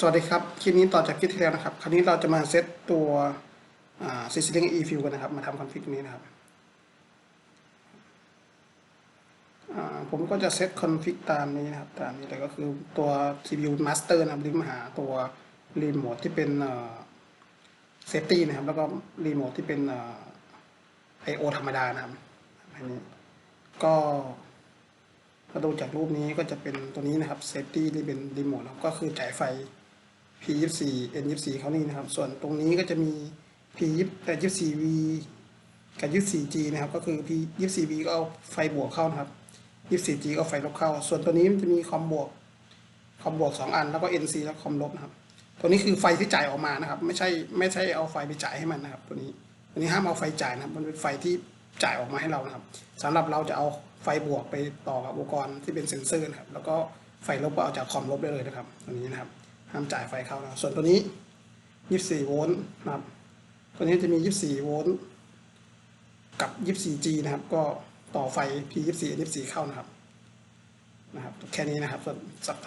สวัสดีครับ คลิปนี้ต่อจากคลิปที่แล้วนะครับ คราวนี้เราจะมาเซตตัวอ่า CC Link e View กันนะครับ มาทำคอนฟิกนี้นะครับ ผมก็จะเซตคอนฟิกตามนี้นะครับ ตามนี้เลยก็คือตัว CPU Master นะครับลิงก์มาหาตัวรีโมทที่เป็นเซฟตี้นะครับ แล้วก็รีโมทที่เป็นไอโอธรรมดานะครับอันนี้ก็ถ้าดูจากรูปนี้ก็จะเป็นตัวนี้นะครับเซฟตี้ที่เป็นรีโมทนะครับก็คือจ่ายไฟ P24 N24 เขานี่นะครับ ส่วนตรงนี้ก็จะมี P20 แต่ 24V กับ 24G นะครับ ก็คือ P24V ก็เอาไฟบวกเข้านะครับ 24G ก็ไฟลบเข้า ส่วนตัวนี้มันจะมีคอมบวกคอมบวก 2 อัน แล้วก็ NC แล้วคอมลบนะครับ ตัวนี้คือไฟที่จ่ายออกมานะครับ ไม่ใช่ไม่ใช่เอาไฟไปจ่ายให้มันนะครับ ตัวนี้ ตัวนี้ห้ามเอาไฟจ่ายนะครับ มันเป็นไฟที่จ่ายออกมาให้เรานะครับสำหรับเราจะเอาไฟบวกไปต่อกับอุปกรณ์ที่เป็นเซ็นเซอร์นะครับ แล้วก็ไฟลบก็เอาจากคอมลบได้เลยนะครับ ตัวนี้นะครับ ห้ามจ่ายไฟเข้านะส่วนตัวนี้ 24 โวลต์นะครับ ตัวนี้จะมี 24 โวลต์กับ 24G นะครับ ก็ต่อไฟ P24 N24 เข้านะครับ นะครับ แค่นี้นะครับ ส่วน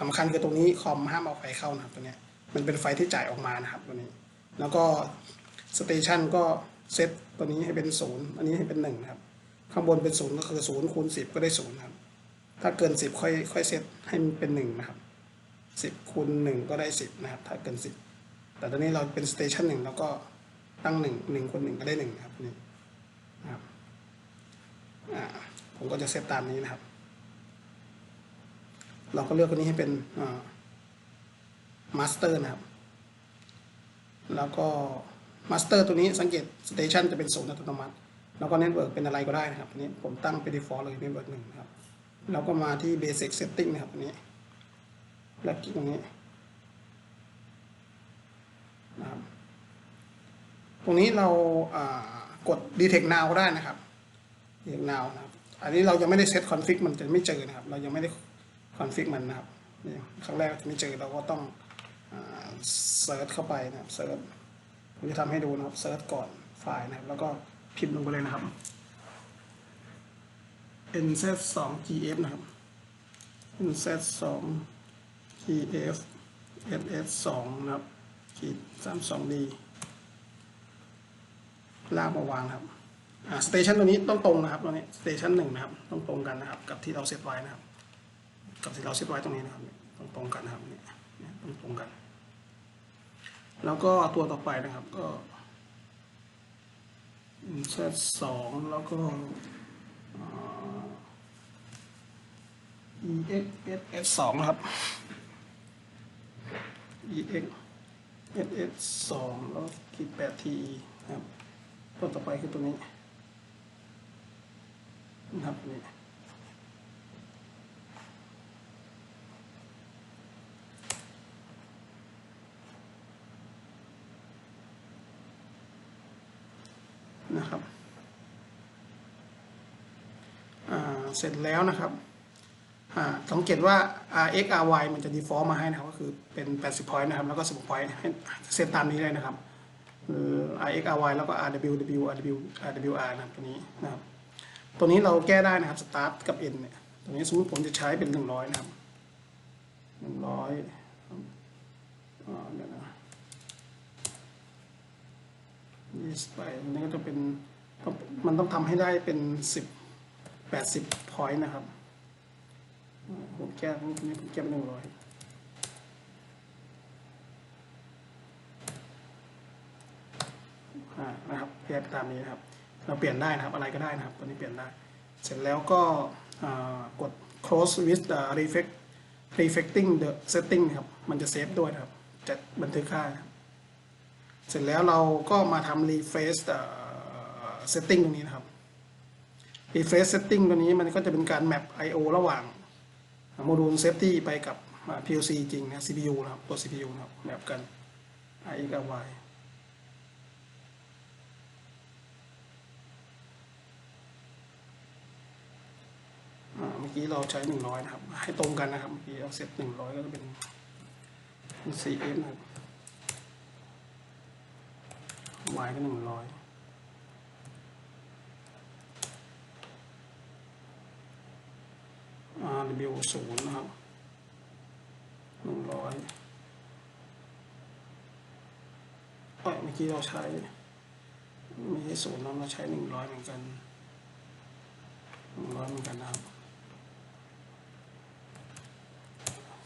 สำคัญคือตรงนี้คอมห้ามเอาไฟเข้านะครับตัวนี้ มันเป็นไฟที่จ่ายออกมานะครับตัวนี้ แล้วก็สเตชันก็เซตตัวนี้ให้เป็นศูนย์อันนี้ให้เป็นหนึ่งนะครับ ข้างบนเป็นศูนย์ก็คือศูนย์คูณสิบก็ได้ศูนย์ครับ ถ้าเกินสิบค่อยค่อยเซตให้มันเป็นหนึ่งนะครับ สิบคูณหนึ่งก็ได้สิบนะครับ ถ้าเกินสิบแต่ตอนนี้เราเป็นสเตชันหนึ่งแล้วก็ตั้งหนึ่งหนึ่งคูณหนึ่งก็ได้หนึ่งนะครับนี่นะครับผมก็จะเซตตามนี้นะครับ เราก็เลือกตัวนี้ให้เป็นมาสเตอร์นะครับ แล้วก็มาสเตอร์ตัวนี้สังเกตสเตชันจะเป็นศูนย์อัตโนมัติ แล้วก็เน็ตเวิร์กเป็นอะไรก็ได้นะครับอันนี้ผมตั้งเป็น default เลยเน็ตเวิร์กหนึ่งนะครับ แล้วก็มาที่ basic setting นะครับอันนี้ แล้วคลิกตรงนี้นะครับตรงนี้เรากด detect now ได้นะครับ detect now นะครับอันนี้เรายังไม่ได้เซตคอนฟิกมันจะไม่เจอนะครับ เรายังไม่ได้คอนฟิกมันนะครับนี่ครั้งแรกจะไม่เจอเราก็ต้องเซิร์ชเข้าไปนะครับเซิร์ชผมจะทำให้ดูนะครับเซิร์ชก่อนไฟล์นะครับ แล้วก็พิมพ์ลงไปเลยนะครับ nz2gf นะครับ nz2 gf ss 2นะครับขีด32 d ลากมาวางครับอ่าสเตชันตัวนี้ต้องตรงนะครับตัวนี้สเตชันหนึ่งนะครับต้องตรงกันนะครับ กับที่เราเซตไว้นะครับ กับที่เราเซตไว้ตรงนี้นะครับต้องตรงกันนะครับเนี่ยต้องตรงกัน แล้วก็ตัวต่อไปนะครับก็ insert สองแล้วก็ ex ss สองนะครับ ex ss สองแล้วขีดแปด te นะครับตัวต่อไปคือตัวนี้นะครับนี่นะครับเสร็จแล้วนะครับ สังเกตว่า rx ry มันจะ default มาให้นะครับ ก็คือเป็น 80 point นะครับ แล้วก็ 16 point เซตตามนี้เลยนะครับ rx ry แล้วก็ rw w rw rwr นะครับตัวนี้นะครับ ตัวนี้เราแก้ได้นะครับ start กับ end เนี่ย ตัวนี้สมมติผมจะใช้เป็น 100 นะครับ 100อ่าเดี๋ยวนะยี่สิบไปนี้ก็จะเป็น มันต้องทำให้ได้เป็น 10 80 point นะครับ ผมแก้รูปนี้ผมแก้เป็นหนึ่งร้อยนะครับแยกตามนี้นะครับ เราเปลี่ยนได้นะครับอะไรก็ได้นะครับ ตัวนี้เปลี่ยนได้ เสร็จแล้วก็กด close with the reflect reflecting the setting ครับ มันจะเซฟด้วยครับ จะบันทึกค่า เสร็จแล้วเราก็มาทำ refresh the setting ตรงนี้นะครับ refresh setting ตัวนี้มันก็จะเป็นการ map I/O ระหว่าง โมดูลเซฟตี้ไปกับ PLC จริงนะ CPU นะครับตัว CPU นะครับแบบกัน i x กับ y เมื่อกี้เราใช้ 100 นะครับ ให้ตรงกันนะครับ เมื่อกี้เราเซต100 ก็จะเป็น 4f นะครับ y ก็100 RW ศูนย์นะครับหนึ่งร้อยเมื่อกี้เราใช้ไม่ใช่ศูนย์เราใช้หนึ่งร้อยเหมือนกันหนึ่งร้อยเหมือนกันนะครับ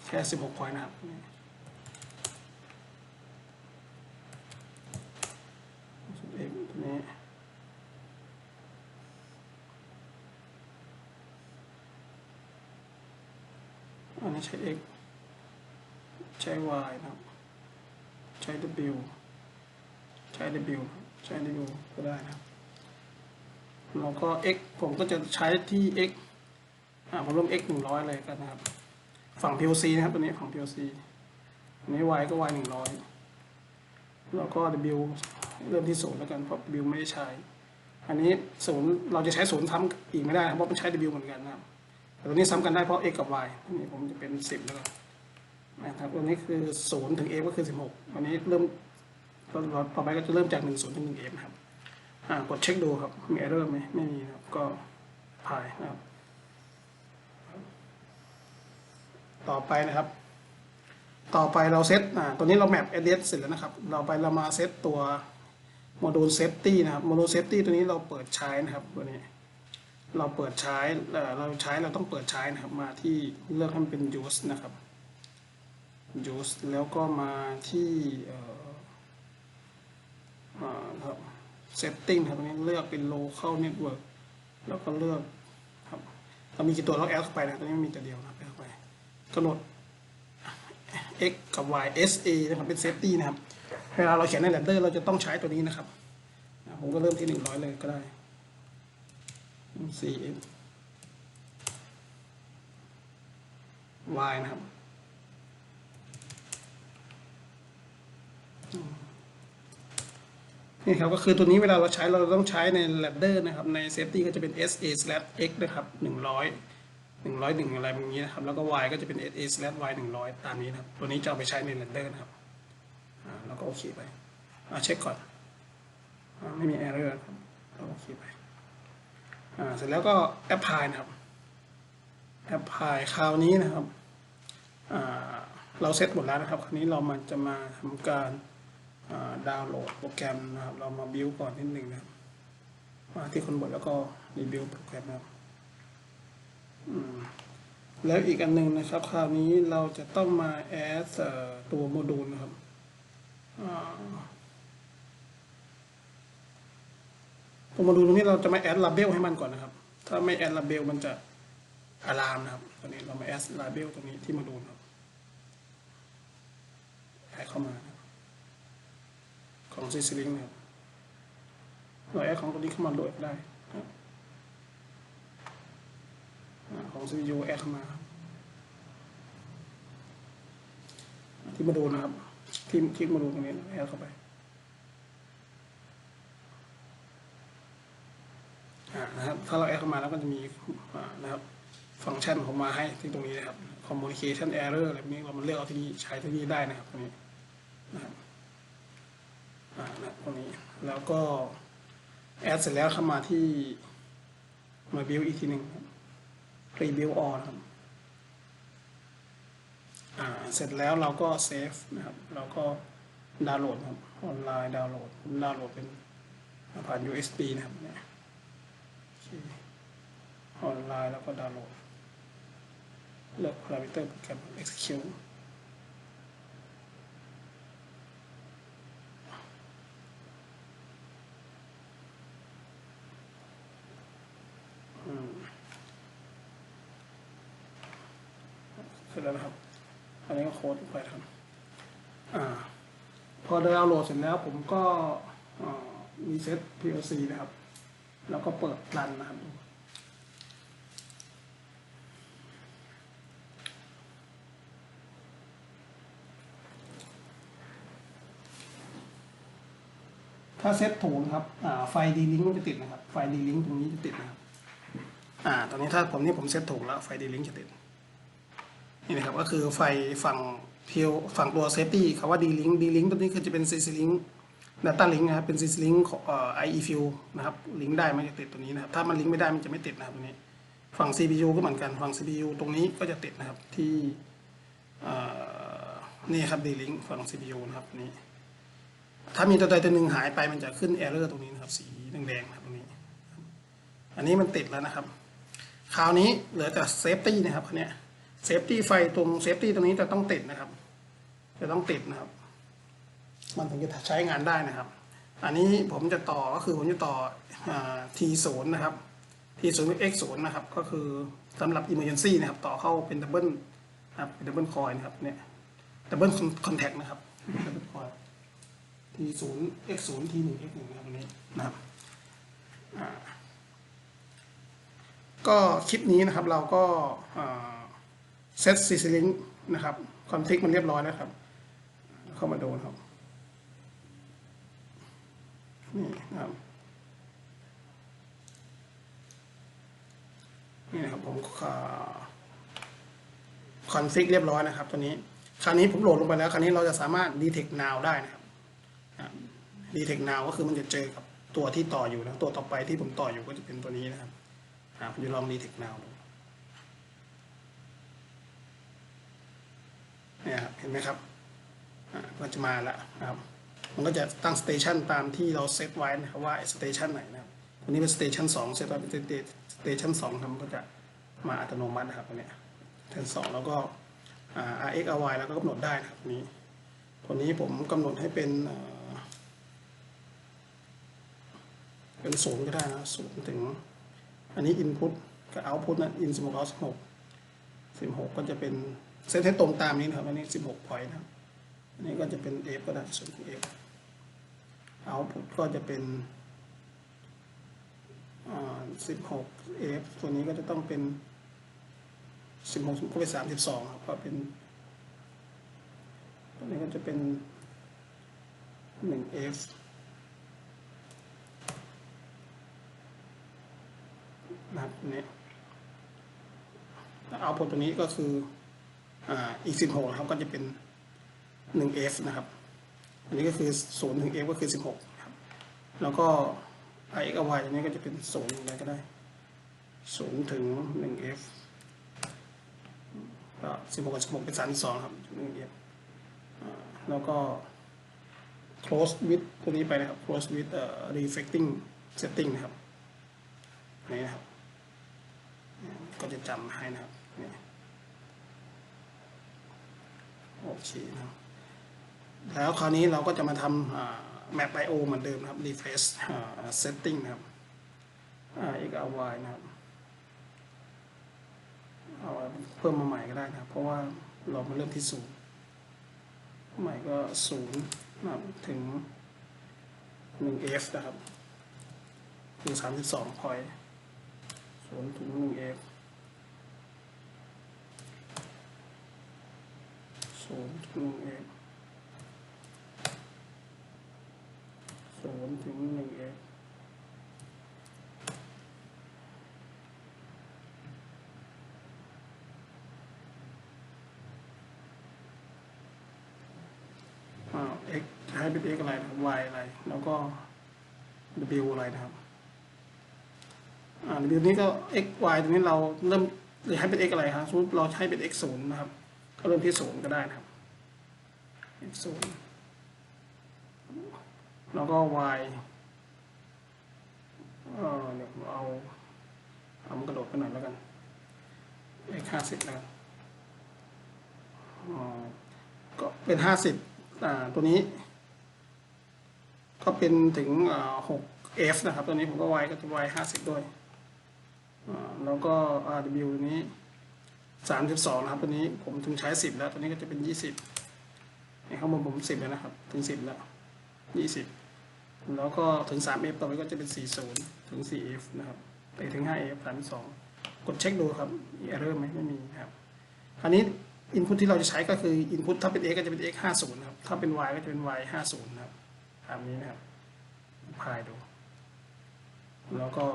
แค่สิบหกพอยนะครับ นี้ใช้ x ใช้ y นะครับ ใช้ w ใช้ w ใช้ w ก็ได้นะครับแล้วก็ x ผมก็จะใช้ที่ x อ่าผมริ่ม x หนึ่งร้อยเลยกันนะครับ ฝั่ง POC นะครับตัวนี้ฝั่ง POC อันนี้ y ก็ y หนึ่งร้อยแล้วก็ w เริ่มที่ศูนย์แล้วกันเพราะ w ไม่ได้ใช้ อันนี้ศูนย์เราจะใช้ศูนย์ซ้ำอีกไม่ได้นะครับเพราะมันใช้ w เหมือนกันนะครับ ตัวนี้ซ้ำกันได้เพราะ x กับ y อันนี้ผมจะเป็นสิบแล้วกันนะครับตัวนี้คือศูนย์ถึง f ก็คือสิบหกอันนี้เริ่มต่อไปก็จะเริ่มจากหนึ่งศูนย์ถึงหนึ่ง f นะครับอ่ากดเช็คดูครับ มี error ไหมไม่มีนะครับ ก็ผ่านนะครับ ต่อไปนะครับ ต่อไปเราเซตอ่าตัวนี้เราแมป address เสร็จแล้วนะครับ เราไปเรามาเซตตัวโมดูล safety นะครับโมดูล safety ตัวนี้เราเปิดใช้นะครับตัวนี้ เราเปิดใช้เราใช้เราต้องเปิดใช้นะครับมาที่เลือกให้มันเป็น use นะครับ use แล้วก็มาที่ครับ setting ครับตรงนี้เลือกเป็น local network แล้วก็เลือกครับเรามีกี่ตัวเราแอดเข้าไปนะตอนนี้มีแต่เดียวนะครับแอดเข้าไปกำหนด x กับ y sa นะครับเป็น safety นะครับเวลาเราเขียนใน render เราจะต้องใช้ตัวนี้นะครับผมก็เริ่มที่หนึ่งร้อยเลยก็ได้ cm y นะครับนี่ครับก็คือตัวนี้เวลาเราใช้เราต้องใช้ใน ladder นะครับใน safety ก็จะเป็น sa slash x นะครับหนึ่งร้อยหนึ่งร้อยหนึ่งอะไรแบบนี้นะครับแล้วก็ y ก็จะเป็น sa slash y หนึ่งร้อยตามนี้นะครับ ตัวนี้จะเอาไปใช้ใน ladder นะครับแล้วก็โอเคไปเช็คก่อนอไม่มี error ครับโอเคไป เสร็จแล้วก็ apply นะครับ apply คราวนี้นะครับเราเซตหมดแล้วนะครับ คราวนี้เรามันจะมาทำการดาวน์โหลดโปรแกรมนะครับ เรามาบิวก่อนนิดหนึ่งนะครับมาที่คนบทแล้วก็รีบิวโปรแกรมนะครับแล้วอีกอันหนึ่งนะครับ คราวนี้เราจะต้องมาแอดตัวโมดูลนะครับ อ่าตัวโมดูตรงนี้เราจะมาแอดลาเบลให้มันก่อนนะครับ ถ้าไม่แอดลาเบลมันจะอะลามนะครับ ตอนนี้เรามาแอดลาเบลตรงนี้ที่โมดูลครับแอดเข้ามา ของซีซีลิงนะครับเราแอดของตัวนี้เข้ามาโหลดได้นะครับอ่าของแอดเข้ามา ที่มาดูนะครับที่ที่มาดูตรงนี้แอดเข้าไปอ่า นะครับถ้าเราแอดเข้ามาแล้วก็จะมีนะครับฟังก์ชันของมาให้ที่ตรงนี้นะครับ communication error อะไรนี้เรามาเลือกเอาที่นี่ใช้ที่นี่ได้นะครับตรงนี้นะครับนะตรงนี้แล้วก็แอดเสร็จแล้วเข้ามาที่มาบิวอีกทีหนึ่งรีบิวออนครับเสร็จแล้วเราก็เซฟนะครับ เราก็ดาวน์โหลดครับออนไลน์ดาวน์โหลดดาวน์โหลดเป็นผ่าน USB นะครับเนี่ย ออนไลน์แล้วก็ดาวน์โหลด เลือก parameter โปรแกรม execute เสร็จแล้วนะครับ อันนี้ก็โค้ดไปครับอพอดาวน์โหลดเสร็จแล้วผมก็มีเซต PLC นะครับ แล้วก็เปิดรันนะครับ ถ้าเซตถูกนะครับไฟดีลิงก์มันจะติดนะครับ ไฟดีลิงก์ตรงนี้จะติดนะครับอ่าตอนนี้ถ้าผมนี่ผมเซตถูกแล้วไฟดีลิงก์จะติดนี่นะครับก็คือไฟฝั่งเพียวฝั่งตัวเซฟตี้คำว่าดีลิงก์ดีลิงก์ตัวนี้คือจะเป็นซีซีลิงก์ดัตต้าลิงก์นะครับเป็นซีซีลิงก์ของเอ่อไอเอฟิวนะครับลิงก์ได้มันจะติดตัวนี้นะครับถ้ามันลิงก์ไม่ได้มันจะไม่ติดนะครับตัวนี้ฝั่ง CPU ก็เหมือนกันฝั่ง CPU ตรงนี้ก็จะติดนะครับที่นี่ครับดีลิงก์ฝั่ง CPU นะครับนี่ ถ้ามีตัวใดตัวหนึ่งหายไปมันจะขึ้น error ตรงนี้นะครับ สีแดงๆครับตรงนี้ อันนี้มันติดแล้วนะครับ คราวนี้เหลือแต่ safety นะครับอันเนี้ย safety ไฟตรง safety ตรงนี้จะต้องติดนะครับ จะต้องติดนะครับ มันถึงจะใช้งานได้นะครับ อันนี้ผมจะต่อก็คือผมจะต่อ T0 นะครับ T0 กับ X0 นะครับ ก็คือสำหรับ emergency นะครับ ต่อเข้าเป็น double นะครับเป็น double coil นะครับเนี่ย double contact นะครับ double coil T0 X0 T1 X1 นะครับอันนี้นะครับก็คลิปนี้นะครับเราก็เซตซีซีลิงนะครับคอนฟิกมันเรียบร้อยแล้วครับ เข้ามาดูนะครับ นี่นะครับ นี่นะครับผมคอนฟิกเรียบร้อยนะครับตัวนี้ คราวนี้ผมโหลดลงไปแล้ว คราวนี้เราจะสามารถ detect now ได้นะครับ detect now ก็คือมันจะเจอกับตัวที่ต่ออยู่นะตัวต่อไปที่ผมต่ออยู่ก็จะเป็นตัวนี้นะครับอ่าผมจะลอง detect now ดูเนี่ยครับเห็นไหมครับอ่าก็จะมาแล้วนะครับ มันก็จะตั้งสเตชันตามที่เราเซตไว้นะครับว่าสเตชันไหนนะครับตัวนี้เป็นสเตชันสองเซตไว้เป็นสเตชันสองครับมันก็จะมาอัตโนมัตินะครับตัวเนี้ยเตชันสองแล้วก็อ่า rx ry แล้วก็กำหนดได้นะครับนี้ตัวนี้ผมกำหนดให้เป็น เป็นศูนย์ก็ได้นะศูนย์ถึง อันนี้ input กับ output นะ in สิบหก out สิบหกสิบหกก็จะเป็นเซตให้ตรงตามนี้นะครับ อันนี้สิบหก point นะอันนี้ก็จะเป็น f ก็ได้ส่วนของ f output ก็จะเป็นสิบหก f ตัวนี้ก็จะต้องเป็นสิบหกก็เป็นสามสิบสองครับก็เป็นตัวนี้ก็จะเป็นหนึ่ง f นะครับนี่เอาผลตัวนี้ก็คืออ่าอีกสิบหกครับก็จะเป็นหนึ่ง f นะครับ อันนี้ก็คือศูนย์ถึง f ก็คือสิบหกครับ แล้วก็ i x y อันนี้ก็จะเป็นศูนย์อะไรก็ได้ศูนย์ถึงหนึ่ง f ก็สิบหกกับสิบหกเป็นสามสองครับหนึ่ง f อ่าแล้วก็ close with ตัวนี้ไปนะครับ close with เอ่อ reflecting setting นะครับนี่นะครับ็จะจำให้นะครับนี่โอเคนะแล้วคราวนี้เราก็จะมาทำแมปไอโอเหมือนเดิมครับ refresh setting นะครับ xry นะครับเอาเพิ่มมาใหม่ก็ได้นะครับ เพราะว่าเรามาเริ่มที่ศูนย์ใหม่ก็ศูนย์นะครับถึง 1f นะครับถึง32พอยต์ศูนย์ถึง 1f ศูนย์ถึงหนึ่ง f ศูนย์ถึงหนึ่ง f อ่า x ให้เป็น x อะไรนะครับ y อะไร แล้วก็ w อะไรนะครับ อ่า w นี้ก็ x y ตรงนี้เราเริ่มให้เป็น x อะไรครับสมมติเราใช้เป็น x ศูนย์นะครับ เริ่มที่ศูนย์ก็ได้นะครับศูนย์แล้วก็ y เออเดี๋ยวผมเอาเอามันกระโดดไปหน่อยแล้วกัน x ห้าสิบแล้วกันอ๋อก็เป็นห้าสิบอ่าตัวนี้ ก็เป็นถึงอ่าหก f นะครับ ตัวนี้ผมก็ y ก็จะ y ห้าสิบด้วยอ่าแล้วก็ RW ตัวนี้ สามสิบสองนะครับตัวนี้ผมถึงใช้สิบแล้วตัวนี้ก็จะเป็นยี่สิบในข้างบนผมสิบแล้วนะครับ ถึงสิบแล้วยี่สิบแล้วก็ถึงสาม F ต่อไปก็จะเป็นสี่ศูนย์ถึงสี่ F นะครับไปถึงห้า F สามสองกดเช็คดูครับมี error ไหมไม่มีครับ คราวนี้ input ที่เราจะใช้ก็คือ input ถ้าเป็น x ก็จะเป็น x ห้าศูนย์นะครับ ถ้าเป็น y ก็จะเป็น y ห้าศูนย์นะครับตามนี้นะครับพายดู แล้วก็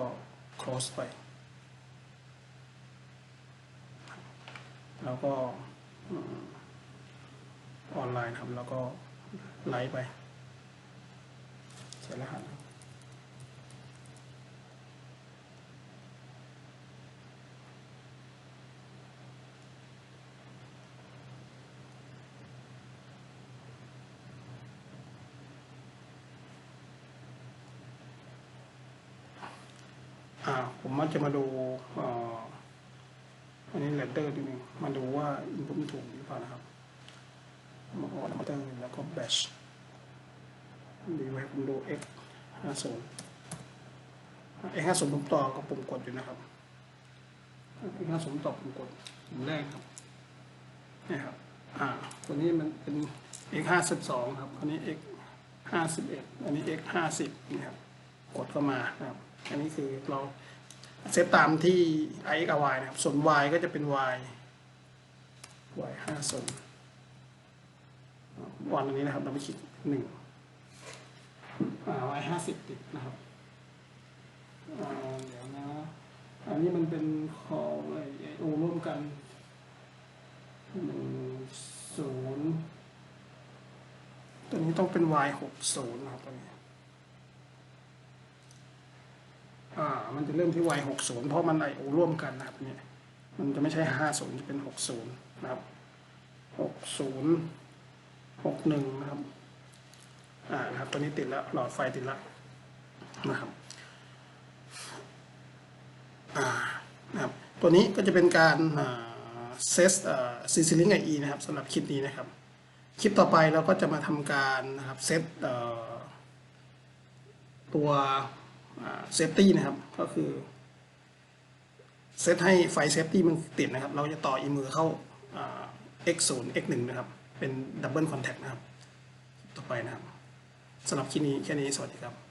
close ไป แล้วก็ออนไลน์ทำแล้วก็ไลฟ์ไปเสร็จแล้วฮรหัสผมมักจะมาดูอันนี้เลนเตอร์นิดนึง มาดูว่าอินพุตถูกหรือเปล่านะครับมาออกเลเตอร์แล้วก็แบชดีไว้ผมดู x ห้าศูนย์ x ห้าศูนย์ผมต่อกับปุ่มกดอยู่นะครับ x ห้าศูนย์ต่อปุ่มกดปุ่มแรกครับนี่ครับ อ่า ตัวนี้มันเป็น x ห้าสิบสองครับ อันนี้ x ห้าสิบเอ็ดอันนี้ x ห้าสิบนี่ครับ กดเข้ามานะครับ อันนี้คือเราเซตตามที่ i x y นะครับ ส่วน y ก็จะเป็น y y ห้าศูนย์วันอันนี้นะครับ เราไปคลิกหนึ่งอ่า y ห้าสิบติดนะครับเดี๋ยวนะ อันนี้มันเป็นของไอโอร่วมกันหนึ่งศูนย์ตัวนี้ต้องเป็น y หกศูนย์นะครับตัวนี้อ่า มันจะเริ่มที่ y หกศูนย์เพราะมันไอโอร่วมกันนะครับเนี่ย มันจะไม่ใช่ห้าศูนย์จะเป็นหกศูนย์ นะครับหกศูนย์หกหนึ่งนะครับอ่านะครับตัวนี้ติดแล้วหลอดไฟติดแล้วนะครับอ่านะครับตัวนี้ก็จะเป็นการเซสซีซีลิงไอนะครับสำหรับคลิปนี้นะครับ คลิปต่อไปเราก็จะมาทำการนะครับเซตตัวเซฟตี้นะครับก็คือเซตให้ไฟเซฟตี้มันติดนะครับ เราจะต่ออีมือเข้า x 0 x 1นะครับ เป็นดับเบิลคอนแทคนะครับ ต่อไปนะครับสำหรับคลิปนี้แค่นี้สวัสดีครับ